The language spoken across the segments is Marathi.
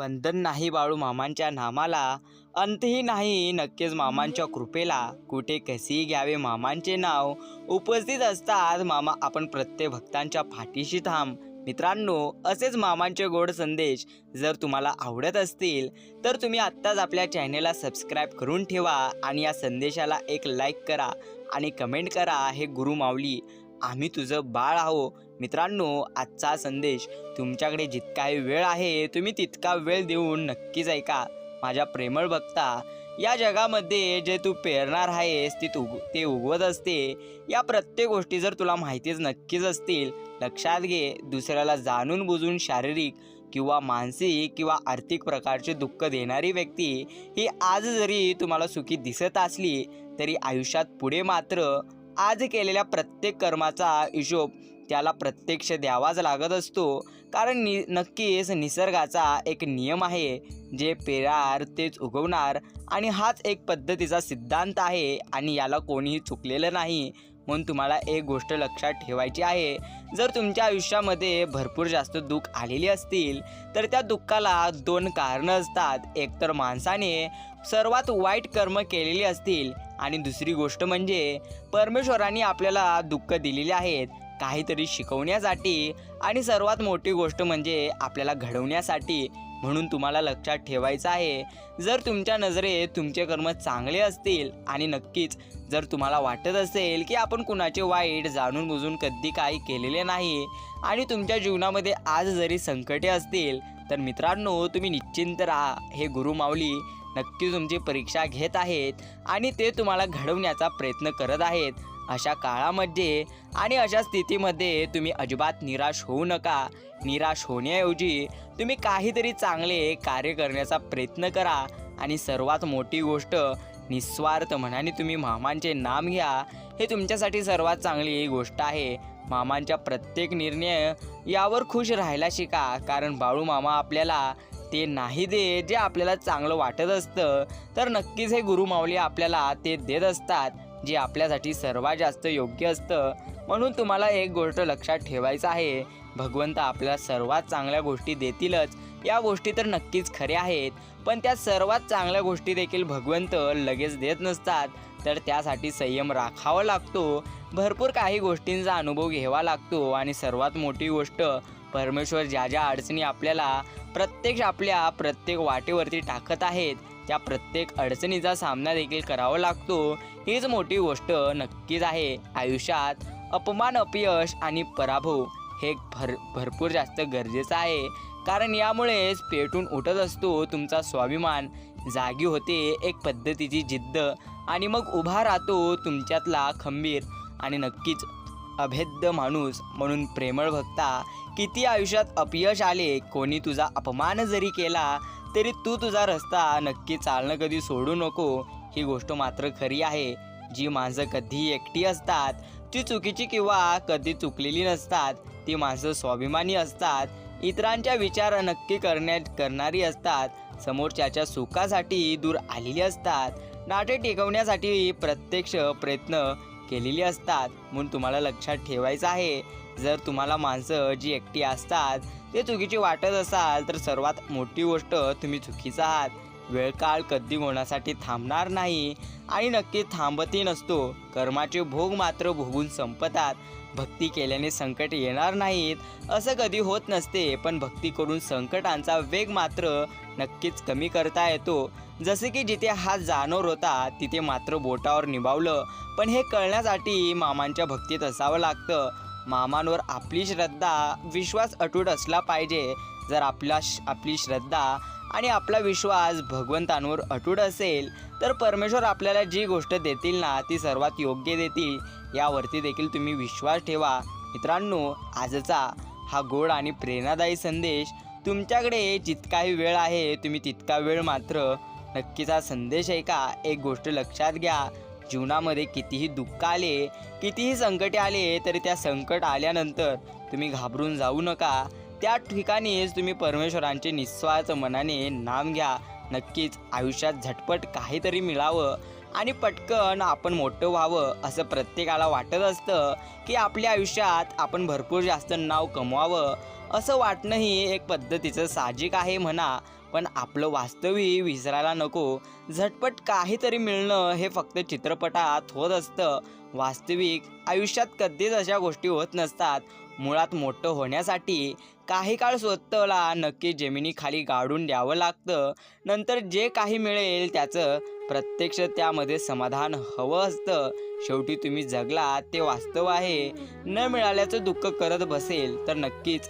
बंधन नाही बाळू मामांच्या नामाला अंतही नाही नक्कीच मामांच्या कृपेला. कुठे कसेही घ्यावे मामांचे नाव? उपस्थित असतात मामा आपण प्रत्येक भक्तांच्या पाठीशी थांब. मित्रांनो असेच मामांचे गोड संदेश जर तुम्हाला आवडत असतील तर तुम्ही आत्ताच आपल्या चॅनेलला सबस्क्राईब करून ठेवा आणि या संदेशाला एक लाईक करा आणि कमेंट करा हे गुरु माऊली. आम्ही तुझं बाळ आहो. मित्रांनो आजचा संदेश तुमच्याकडे जितका वेळ आहे तुम्ही तितका वेळ देऊन नक्कीच ऐका. माझ्या प्रेमळ भक्ता या जगामध्ये जे तू पेरणार आहेस ती तू ते उगवत असते. या प्रत्येक गोष्टी जर तुला माहितीच नक्कीच असतील लक्षात घे दुसऱ्याला जाणून बुजून शारीरिक किंवा मानसिक किंवा आर्थिक प्रकारचे दुःख देणारी व्यक्ती ही आज जरी तुम्हाला सुखी दिसत असली तरी आयुष्यात पुढे मात्र आज केलेल्या प्रत्येक कर्माचा हिशोब त्याला प्रत्यक्ष द्यावाच लागत असतो. कारण नि नक्कीच निसर्गाचा एक नियम आहे जे पेरार तेच उगवणार आणि हाच एक पद्धतीचा सिद्धांत आहे आणि याला कोणीही चुकलेलं नाही. म्हणून तुम्हाला एक गोष्ट लक्षात ठेवायची आहे. जर तुमच्या आयुष्यामध्ये भरपूर जास्त दुःख आलेली असतील तर त्या दुःखाला दोन कारणं असतात. एकतर माणसाने सर्वात वाईट कर्म केलेली असतील आणि दुसरी गोष्ट म्हणजे परमेश्वराने आपल्याला दुःख दिलेले आहेत काहीतरी शिकवण्यासाठी आणि सर्वात मोठी गोष्ट म्हणजे आपल्याला घडवण्यासाठी म्हणून तुम्हाला लक्षात ठेवायचं आहे. जर तुमच्या नजरेत तुमचे कर्म चांगले असतील आणि नक्कीच जर तुम्हाला वाटत असेल की आपण कुणाचे वाईट जाणून बुजून कधी काही केलेले नाही आणि तुमच्या जीवनामध्ये आज जरी संकटे असतील तर मित्रांनो तुम्ही निश्चिंत राहा. हे गुरु माऊली नक्की तुमची परीक्षा घेत आहेत आणि ते तुम्हाला घडवण्याचा प्रयत्न करत आहेत. अशा काळामध्ये आणि अशा स्थितीमध्ये तुम्ही अजिबात निराश होऊ नका. निराश होण्याऐवजी तुम्ही काहीतरी चांगले कार्य करण्याचा प्रयत्न करा. आणि सर्वात मोठी गोष्ट निस्वार्थ मनाने तुम्ही मामांचे नाम घ्या. हे तुमच्यासाठी सर्वात चांगली गोष्ट आहे. मामांच्या प्रत्येक निर्णय यावर खुश राहायला शिका. कारण बाळू मामा आपल्याला ते नाही दे जे आपल्याला चांगलं वाटत असतं तर नक्कीच हे गुरुमाऊली आपल्याला ते देत असतात जे आपल्यासाठी सर्वात जास्त योग्य असतं. म्हणून तुम्हाला एक गोष्ट लक्षात ठेवायचं आहे भगवंत आपल्याला सर्वात चांगल्या गोष्टी देतीलच या गोष्टी तर नक्कीच खऱ्या आहेत पण त्या सर्वात चांगल्या गोष्टी देखील भगवंत लगेच देत नसतात तर त्यासाठी संयम राखावा लागतो. भरपूर काही गोष्टींचा अनुभव घ्यावा लागतो आणि सर्वात मोठी गोष्ट परमेश्वर ज्या ज्या अडचणी आपल्याला प्रत्यक्ष आपल्या प्रत्येक वाटेवरती टाकत आहेत त्या प्रत्येक अडचणीचा सामना देखील करावा लागतो. हीच मोठी गोष्ट नक्कीच आहे. आयुष्यात अपमान अपयश आणि पराभव हे भर भरपूर जास्त गरजेचं आहे. कारण यामुळेच पेटून उठत असतो तुमचा स्वाभिमान. जागी होते एक पद्धतीची जिद्द आणि मग उभा राहतो तुमच्यातला खंबीर आणि नक्कीच अभेद्य माणूस म्हणून प्रेमळ भक्ता किती आयुष्यात अपयश आले कोणी तुझा अपमान जरी केला तरी तू तुझा रस्ता नक्की चालणं कधी सोडू नको ही गोष्ट मात्र खरी आहे. जी माणसं कधी एकटी असतात ती चुकीची किंवा कधी चुकलेली नसतात ती माणसं स्वाभिमानी असतात इतरांच्या विचार नक्की करण्यात करणारी असतात समोरच्याच्या सुखासाठी दूर आलेली असतात. नाटे टिकवण्यासाठी प्रत्यक्ष प्रयत्न केलेली असतात. म्हणून तुम्हाला लक्षात ठेवायचं आहे. जर तुम्हाला माणसं जी एकटी असतात ते चुकीची वाटत असाल तर सर्वात मोठी गोष्ट तुम्ही चुकीचा आहात. वेळ काळ कधी कोणासाठी थांबणार नाही. आणि नक्की थांबतही नसतो. कर्माचे भोग मात्र भोगून संपतात. भक्ती केल्याने संकट येणार नाहीत. असं कधी होत नसते पण भक्ती करून संकटांचा वेग मात्र नक्कीच कमी करता येतो. जसे की जिथे हात जाणवर होता तिथे मात्र बोटावर निभावलं. पण हे कळण्यासाठी मामांच्या भक्तीत असावं लागतं. मामांवर आपली श्रद्धा विश्वास अटूट असला पाहिजे. जर आपला आपली श्रद्धा आणि आपला विश्वास भगवंतांवर अटूट असेल तर परमेश्वर आपल्याला जी गोष्ट देतील ना ती सर्वात योग्य देतील. यावरती देखील तुम्ही विश्वास ठेवा. मित्रांनो आजचा हा गोड आणि प्रेरणादायी संदेश तुमच्याकडे जितकाही वेळ आहे तुम्ही तितका वेळ मात्र नक्कीच हा संदेश का? एक गोष्ट लक्षात घ्या. जीवनामध्ये कितीही दुःख आले कितीही संकटे आले तरी त्या संकट आल्यानंतर तुम्ही घाबरून जाऊ नका. त्या ठिकाणीच तुम्ही परमेश्वरांचे निस्वार्थ मनाने नाम घ्या. नक्कीच आयुष्यात झटपट काहीतरी मिळावं आणि पटकन आपण मोठं व्हावं असं प्रत्येकाला वाटत असतं की आपल्या आयुष्यात आपण भरपूर जास्त नाव कमवावं. असं वाटणंही एक पद्धतीचं साहजिक आहे म्हणा. पण आपलं वास्तविक विसरायला नको. झटपट काहीतरी मिळणं हे फक्त चित्रपटात होत असतं. वास्तविक आयुष्यात कधीच अशा गोष्टी होत नसतात. मुळात मोठं होण्यासाठी काही काळ स्वतःला नक्की जमिनीखाली गाडून द्यावं लागतं. नंतर जे काही मिळेल त्याचं प्रत्यक्ष त्यामध्ये समाधान हवं असतं. शेवटी तुम्ही जगला ते वास्तव आहे. न मिळाल्याचं दुःख करत बसेल तर नक्कीच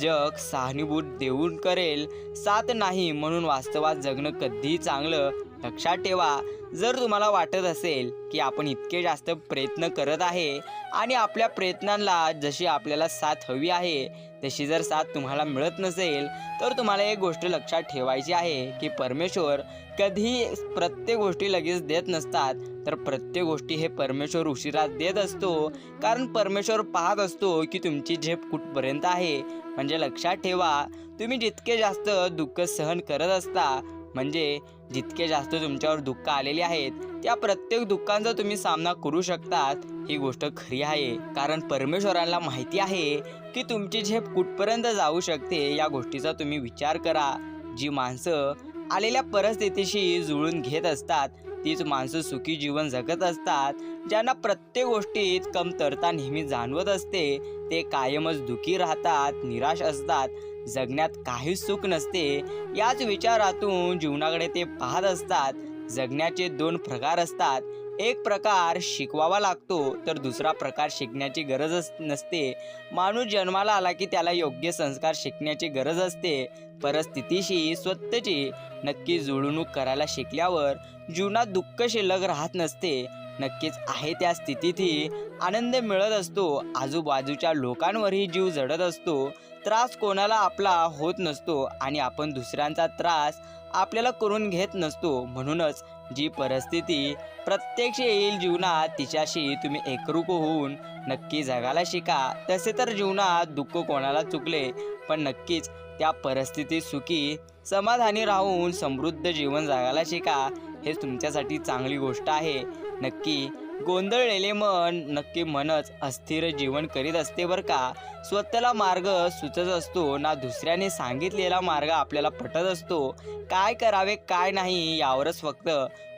जग सहानुभूत देऊन करेल. साथ नाही म्हणून वास्तवात जगणं कधीही चांगलं लक्षात ठेवा. जर तुम्हाला वाटत असेल की आपण इतके जास्त प्रयत्न करत आहे आणि आपल्या प्रयत्नांना जशी आपल्याला साथ हवी आहे तशी जर साथ तुम्हाला मिळत नसेल तर तुम्हाला एक गोष्ट लक्षात ठेवायची आहे की परमेश्वर कधी प्रत्येक गोष्टी लगेच देत नसतात. तर प्रत्येक गोष्टी हे परमेश्वर उशिरा देत असतो. कारण परमेश्वर पाहत असतो की तुमची झेप कुठपर्यंत आहे. म्हणजे लक्षात ठेवा तुम्ही जितके जास्त दुःख सहन करत असता म्हणजे जितके जास्त तुमच्यावर दुःख आलेले आहेत त्या प्रत्येक दुःखांचा तुम्ही सामना करू शकतात. ही गोष्ट खरी आहे. कारण परमेश्वराला माहिती आहे की तुमची झेप कुठपर्यंत जाऊ शकते या गोष्टीचा तुम्ही विचार करा. जी माणसं आलेल्या परिस्थितीशी जुळून घेत असतात तीच माणसं सुखी जीवन जगत असतात. ज्यांना प्रत्येक गोष्टीत कमतरता नेहमी जाणवत असते ते कायमच दुखी राहतात निराश असतात. जगण्यात काहीच सुख नसते याच विचारातून जीवनाकडे ते पाहत असतात. जगण्याचे दोन प्रकार असतात. एक प्रकार शिकवावा लागतो तर दुसरा प्रकार शिकण्याची गरजच नसते. माणूस जन्माला आला की त्याला योग्य संस्कार शिकण्याची गरज असते. परिस्थितीशी स्वतःची नक्की जुळवणूक करायला शिकल्यावर जीवनात दुःख शिल्लक राहत नसते. नक्कीच आहे त्या स्थितीतही आनंद मिळत असतो. आजूबाजूच्या लोकांवरही जीव जडत असतो. त्रास कोणाला आपला होत नसतो आणि आपण दुसऱ्यांचा त्रास आपल्याला करून घेत नसतो. म्हणूनच जी परिस्थिती प्रत्यक्ष येईल जीवनात तिच्याशी तुम्ही एकरूप होऊन नक्की जगायला शिका. तसे तर जीवनात दुःख कोणाला चुकले पण नक्कीच त्या परिस्थितीत सुखी समाधानी राहून समृद्ध जीवन जगायला शिका. हेच तुमच्यासाठी चांगली गोष्ट आहे. नक्की गोंधळलेले मन नक्की मनच अस्थिर जीवन करीत असते बरं का. स्वतःला मार्ग सुचत असतो ना दुसऱ्याने सांगितलेला मार्ग आपल्याला पटत असतो. काय करावे काय नाही यावरच फक्त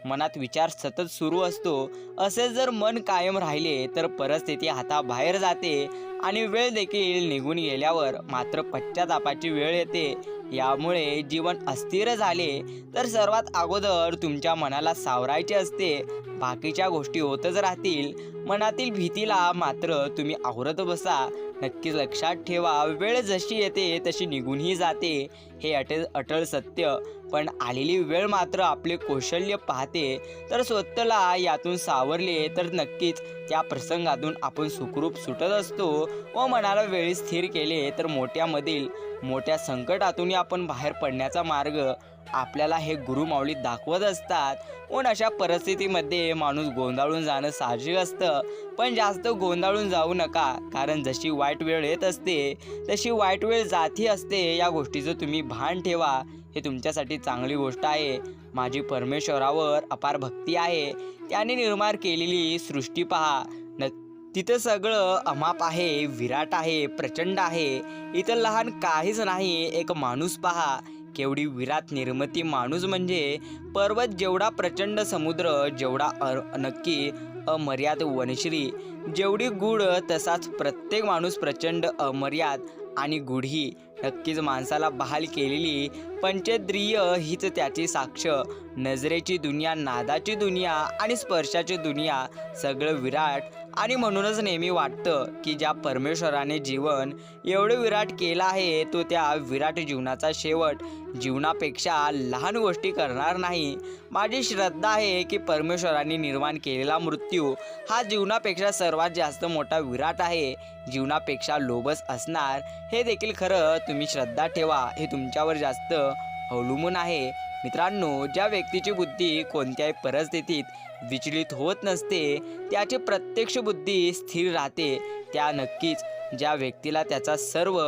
मनात विचार सतत सुरू असतो. असे जर मन कायम राहिले तर परिस्थिती हाताबाहेर जाते आणि वेळ देखील निघून गेल्यावर मात्र पश्चातापाची वेळ येते. यामुळे जीवन अस्थिर झाले. तर सर्वात अगोदर तुमच्या मनाला सावरायचे असते. बाकीच्या गोष्टी होतच राहतील. मनातील भीतीला मात्र तुम्ही आवरत बसा. नक्कीच लक्षात ठेवा. वेळ जशी येते तशी निघूनही जाते. हे अटल अटळ सत्य. पण आलेली वेळ मात्र आपले कौशल्य पाहते. तर स्वतःला यातून सावरले तर नक्कीच त्या प्रसंगातून आपण सुखरूप सुटत असतो व मनाला वेळी स्थिर केले तर मोठ्यामधील मोठ्या संकटातूनही आपण बाहेर पडण्याचा मार्ग आपल्याला हे गुरुमाऊली दाखवत असतात. पण अशा परिस्थितीमध्ये माणूस गोंधळून जाणं साहजिक असतं? पण जास्त गोंधळून जाऊ नका. कारण जशी वाईट वेळ येत असते तशी वाईट वेळ जाती असते. या गोष्टीचं तुम्ही भान ठेवा. हे तुमच्यासाठी चांगली गोष्ट आहे. माझी परमेश्वरावर अपार भक्ती आहे. त्याने निर्माण केलेली सृष्टी पहा. तिथं सगळं अमाप आहे विराट आहे प्रचंड आहे. इथं लहान काहीच नाही एक माणूस पहा. केवढी विराट निर्मिती माणूस म्हणजे पर्वत जेवढा प्रचंड समुद्र जेवढा अर नक्की अमर्याद वनश्री. जेवढी गुढ तसाच प्रत्येक माणूस प्रचंड अमर्याद आणि गुढी नक्कीच माणसाला बहाल केलेली पंचद्रिय हीच त्याची साक्ष. नजरेची दुनिया नादाची दुनिया आणि स्पर्शाची दुनिया सगळं विराट आणि म्हणूनच नेहमी वाटतं की ज्या परमेश्वराने जीवन एवढं विराट केलं आहे तो त्या विराट जीवनाचा शेवट जीवनापेक्षा लहान गोष्टी करणार नाही. माझी श्रद्धा आहे की परमेश्वराने निर्माण केलेला मृत्यू हा जीवनापेक्षा सर्वात जास्त मोठा विराट आहे. जीवनापेक्षा लोभस असणार हे देखील खरं तुम्ही श्रद्धा ठेवा हे तुमच्यावर जास्त अवलंबून आहे. मित्रांनो ज्या व्यक्तीची बुद्धी कोणत्याही परिस्थितीत विचलित होत नसते त्याची प्रत्यक्ष बुद्धी स्थिर राहते. त्या नक्कीच ज्या व्यक्तीला त्याचा सर्व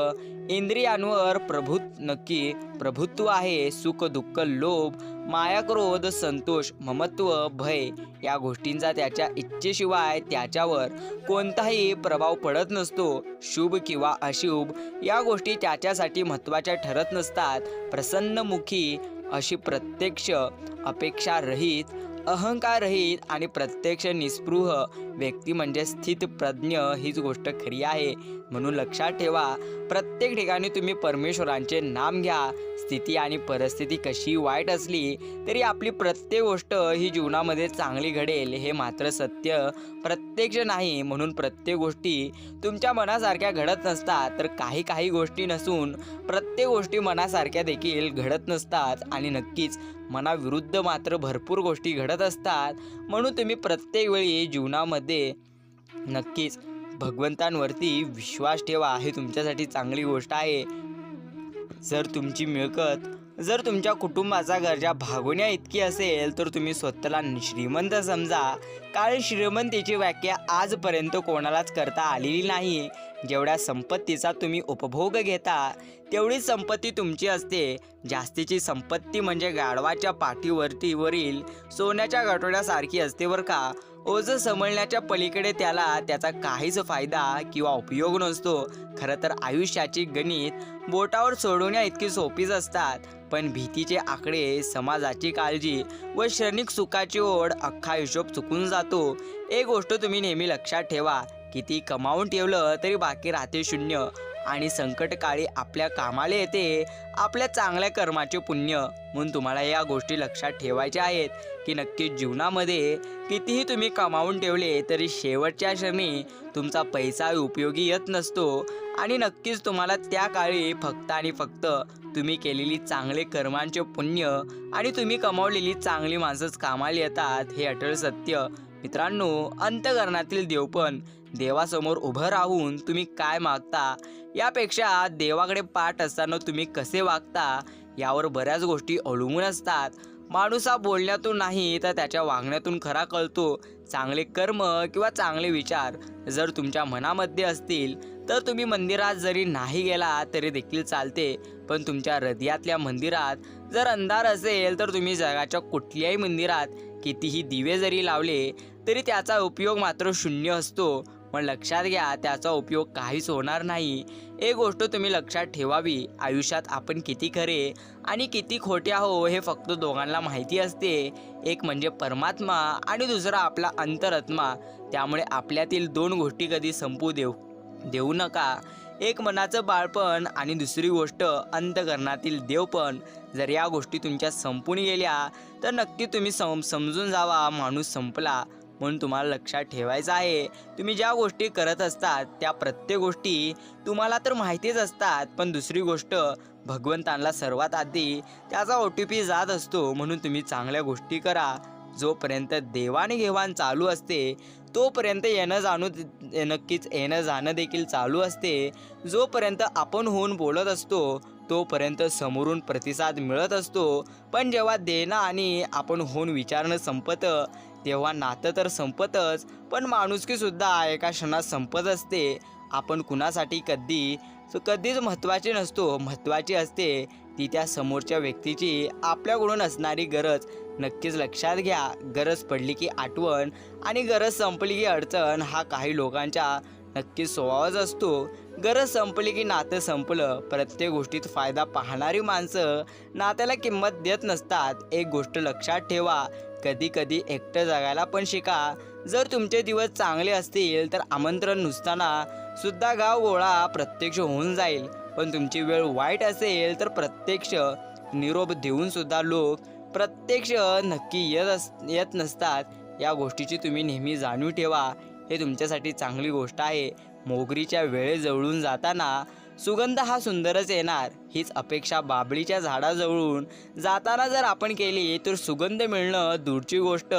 इंद्रियांवर प्रभु नक्की प्रभुत्व आहे सुख दुःख लोभ मायाक्रोध संतोष ममत्व भय या गोष्टींचा त्याच्या इच्छेशिवाय त्याच्यावर कोणताही प्रभाव पडत नसतो. शुभ किंवा अशुभ या गोष्टी त्याच्यासाठी महत्त्वाच्या ठरत नसतात. प्रसन्नमुखी अशी प्रत्यक्ष अपेक्षारहित अहंकारहित आणि प्रत्यक्ष निस्पृह व्यक्ती म्हणजे स्थितप्रज्ञ हीच गोष्ट खरी आहे. म्हणून लक्षात ठेवा प्रत्येक ठिकाणी तुम्ही परमेश्वरांचे नाम घ्या. स्थिती आणि परिस्थिती कशी वाईट असली तरी आपली प्रत्येक गोष्ट ही जीवनामध्ये चांगली घडेल हे मात्र सत्य. प्रत्यक्ष नाही म्हणून प्रत्येक गोष्टी तुमच्या मनासारख्या घडत नसतात. तर काही काही गोष्टी नसून प्रत्येक गोष्टी मनासारख्या देखील घडत नसतात. आणि नक्कीच मनाविरुद्ध मात्र भरपूर गोष्टी घडत असतात. म्हणून तुम्ही प्रत्येक वेळी जीवनामध्ये नक्कीच भगवंतांवरती विश्वास ठेवा हे तुमच्यासाठी चांगली गोष्ट आहे. जर तुमची मिळकत जर तुमच्या कुटुंबाचा गरजा भागवण्या इतकी असेल तर तुम्ही स्वतःला श्रीमंत समजा. कारण श्रीमंतीची व्याख्या आजपर्यंत कोणालाच करता आलेली नाही. जेवढ्या संपत्तीचा तुम्ही उपभोग घेता तेवढी संपत्ती तुमची असते. जास्तीची संपत्ती म्हणजे गाढवाच्या पाठीवरतीवरील सोन्याच्या गाठोड्यासारखी असते बरं का? ओझं समजण्याच्या पलीकडे त्याला त्याचा काहीच फायदा किंवा उपयोग नसतो. खरं तर आयुष्याची गणित बोटावर सोडवण्या इतकी सोपीच असतात. पण भीतीचे आकडे समाजाची काळजी व क्षणिक सुखाची ओढ अख्खा हिशोब चुकून जातो. एक गोष्ट तुम्ही नेहमी लक्षात ठेवा किती कमावून ठेवलं तरी बाकी राहते शून्य आणि संकटकाळी आपल्या कामाला येते आपल्या चांगल्या कर्माचे पुण्य. म्हणून तुम्हाला या गोष्टी लक्षात ठेवायच्या आहेत की नक्की जीवनामध्ये कितीही तुम्ही कमावून ठेवले तरी शेवटच्या क्षणी तुमचा पैसा उपयोगी येत नसतो. आणि नक्कीच तुम्हाला त्या काळी फक्त आणि फक्त तुम्ही केलेली चांगले कर्मांचे पुण्य आणि तुम्ही कमावलेली चांगली माणसंच कामाला येतात हे अटळ सत्य. मित्रांनो अंतकरणातील देवपण देवासमोर उभं राहून तुम्ही काय मागता? यापेक्षा देवाकडे पाठ असताना तुम्ही कसे वागता? यावर बऱ्याच गोष्टी अवलंबून असतात. माणूस हा बोलण्यातून नाही तर त्याच्या वागण्यातून खरा कळतो. चांगले कर्म किंवा चांगले विचार जर तुमच्या मनामध्ये असतील तर तुम्ही मंदिरात जरी नाही गेला तरी देखील चालते. पण तुमच्या हृदयातल्या मंदिरात जर अंधार असेल तर तुम्ही जगाच्या कुठल्याही मंदिरात कितीही दिवे जरी लावले तरी त्याचा उपयोग मात्र शून्य असतो. पण लक्षात घ्या त्याचा उपयोग काहीच होणार नाही. एक गोष्ट तुम्ही लक्षात ठेवावी. आयुष्यात आपण किती खरे आणि किती खोटे आहो हे फक्त दोघांना माहिती असते. एक म्हणजे परमात्मा आणि दुसरा आपला अंतरात्मा. त्यामुळे आपल्यातील दोन गोष्टी कधी संपू देऊ देऊ नका. एक मनाचं बाळपण आणि दुसरी गोष्ट अंतकरणातील देवपण. जर या गोष्टी तुमच्या संपून गेल्या तर नक्की तुम्ही सम समजून जावा माणूस संपला. म्हणून तुम्हाला लक्षात ठेवायचं आहे. तुम्ही ज्या गोष्टी करत असतात त्या प्रत्येक गोष्टी तुम्हाला तर माहितीच असतात. पण दुसरी गोष्ट भगवंतांना सर्वात आधी त्याचा ओ टी पी जात असतो. म्हणून तुम्ही चांगल्या गोष्टी करा. जोपर्यंत देवाणघेवाण चालू असते तोपर्यंत येणं जाणू नक्कीच येणं जाणं देखील चालू असते. जोपर्यंत आपण होऊन बोलत असतो तोपर्यंत समोरून प्रतिसाद मिळत असतो. पण जेव्हा देणं आणि आपण होऊन विचारणं संपतं तेव्हा नातं तर संपतच पण माणुसकीसुद्धा एका क्षणात संपत असते. आपण कुणासाठी कधी सो कधीच महत्त्वाचे नसतो. महत्त्वाची असते ती त्या समोरच्या व्यक्तीची आपल्याकडून असणारी गरज. नक्कीच लक्षात घ्या गरज पडली की आठवण आणि गरज संपली की अडचण हा काही लोकांच्या नक्कीच स्वभावच असतो. गरज संपली की नातं संपलं प्रत्येक गोष्टीत फायदा पाहणारी माणसं नात्याला किंमत देत नसतात. एक गोष्ट लक्षात ठेवा कधी कधी एकटं जगायला पण शिका. जर तुमचे दिवस चांगले असतील तर आमंत्रण नुसताना सुद्धा गाव गोळा प्रत्यक्ष होऊन जाईल. पण तुमची वेळ वाईट असेल तर प्रत्यक्ष निरोप देऊन सुद्धा लोक प्रत्यक्ष नक्की येत अस येत नसतात. या गोष्टीची तुम्ही नेहमी जाणीव ठेवा. हे तुमच्यासाठी चांगली गोष्ट आहे. मोगरीच्या वेळेजवळून जाताना सुगंध हा सुंदरच येणार. हीच अपेक्षा बाबळीच्या झाडाजवळून जाताना जर आपण केली तर सुगंध मिळणं दूरची गोष्ट.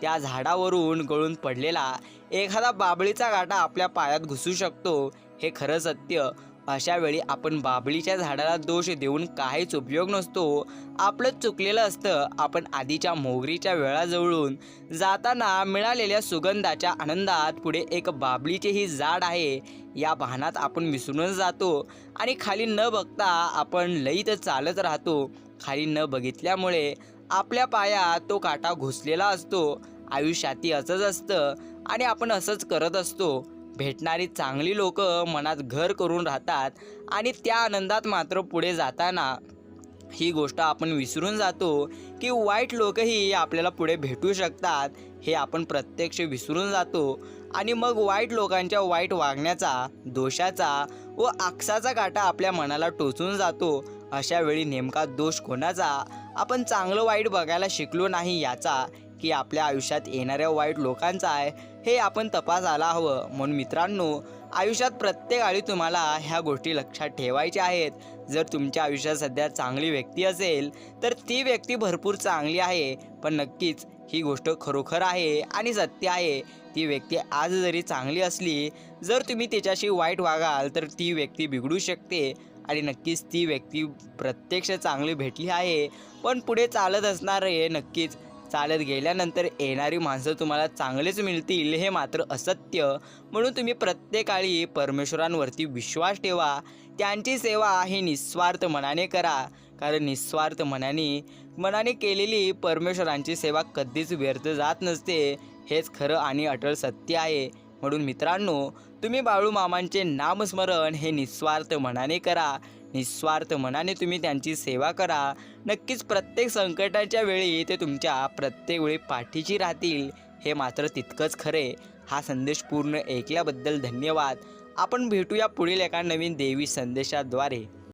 त्या झाडावरून गळून पडलेला एखादा बाबळीचा गाठा आपल्या पायात घुसू शकतो. हे खरं सत्य. अशा वेळी आपण बाबळीच्या झाडाला दोष देऊन काहीच उपयोग नसतो. आपलं चुकलेलं असतं. आपण आधीच्या मोगरीच्या वेळाजवळून जाताना मिळालेल्या सुगंधाच्या आनंदात पुढे एक बाबळीचेही झाड आहे. या भानात आपण विसरूनच जातो आणि खाली न बघता आपण लईत चालत राहतो. खाली न बघितल्यामुळे आपल्या पायात तो काटा घुसलेला असतो. आयुष्यातही असंच असतं आणि आपण असंच करत असतो. भेटणारी चांगली लोक मनात घर करून राहतात आणि त्या आनंदात मात्र पुढे जाताना ही गोष्ट आपण विसरून जातो की वाईट लोकही आपल्याला पुढे भेटू शकतात हे आपण प्रत्यक्ष विसरून जातो. आणि मग वाईट लोकांच्या वाईट वागण्याचा दोषाचा व आक्षाचा काटा आपल्या मनाला टोचून जातो. अशा वेळी नेमका दोष कोणाचा? आपण चांगलं वाईट बघायला शिकलो नाही याचा की आपल्या आयुष्यात येणाऱ्या वाईट लोकांचा आहे. हे आपण तपासायला हवं. म्हणून मित्रांनो आयुष्यात प्रत्येक आळी तुम्हाला ह्या गोष्टी लक्षात ठेवायच्या आहेत. जर तुमच्या आयुष्यात सध्या चांगली व्यक्ती असेल तर ती व्यक्ती भरपूर चांगली आहे. पण नक्कीच ही गोष्ट खरोखर आहे आणि सत्य आहे. ती व्यक्ती आज जरी चांगली असली जर तुम्ही तिच्याशी वाईट वागाल तर ती व्यक्ती बिघडू शकते. आणि नक्कीच ती व्यक्ती प्रत्यक्ष चांगली भेटली आहे. पण पुढे चालत असणार आहे नक्कीच चालत गेल्यानंतर येणारी माणसं तुम्हाला चांगलेच मिळतील हे मात्र असत्य. म्हणून तुम्ही प्रत्येकाळी परमेश्वरांवरती विश्वास ठेवा. त्यांची सेवा ही निस्वार्थ मनाने करा. कारण निस्वार्थ मनाने मनाने केलेली परमेश्वरांची सेवा कधीच व्यर्थ जात नसते. हेच खरं आणि अटळ सत्य आहे. म्हणून मित्रांनो तुम्ही बाळू मामांचे नामस्मरण हे निस्वार्थ मनाने करा. निस्वार्थ मनाने तुम्ही त्यांची सेवा करा. नक्कीच प्रत्येक संकटाच्या वेळी ते तुमच्या प्रत्येक वेळी पाठीशी राहतील. हे मात्र तितकंच खरे. हा संदेश पूर्ण ऐकल्याबद्दल धन्यवाद. आपण भेटूया पुढील एका नवीन देवी संदेशाद्वारे.